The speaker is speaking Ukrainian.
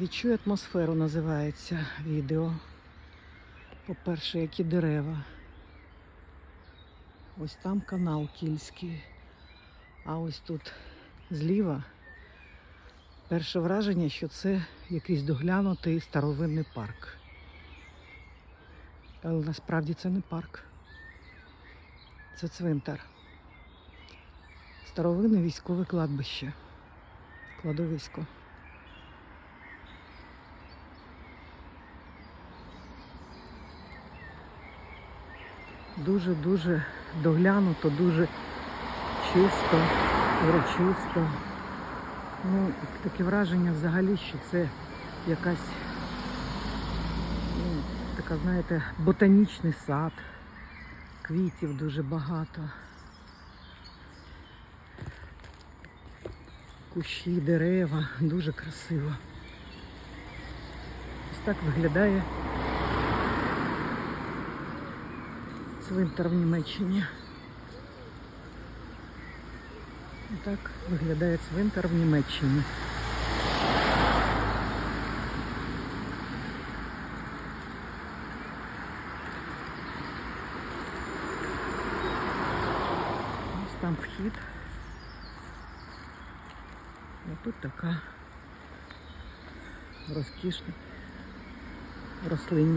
Відчуй атмосферу називається відео. По-перше, які дерева. Ось там канал Кільський. А ось тут зліва перше враження, що це якийсь доглянутий старовинний парк. Але насправді це не парк. Це цвинтар. Старовинне військове кладбище. Кладовисько. Дуже-дуже доглянуто, дуже чисто, урочисто. Ну, таке враження взагалі, що це якась ну, така, знаєте, ботанічний сад. Квітів дуже багато. Кущі, дерева, дуже красиво. Ось так виглядає цвинтар в Німеччині. Так виглядає цвинтар в Німеччині. Ось там вхід. А тут така розкішна рослинність.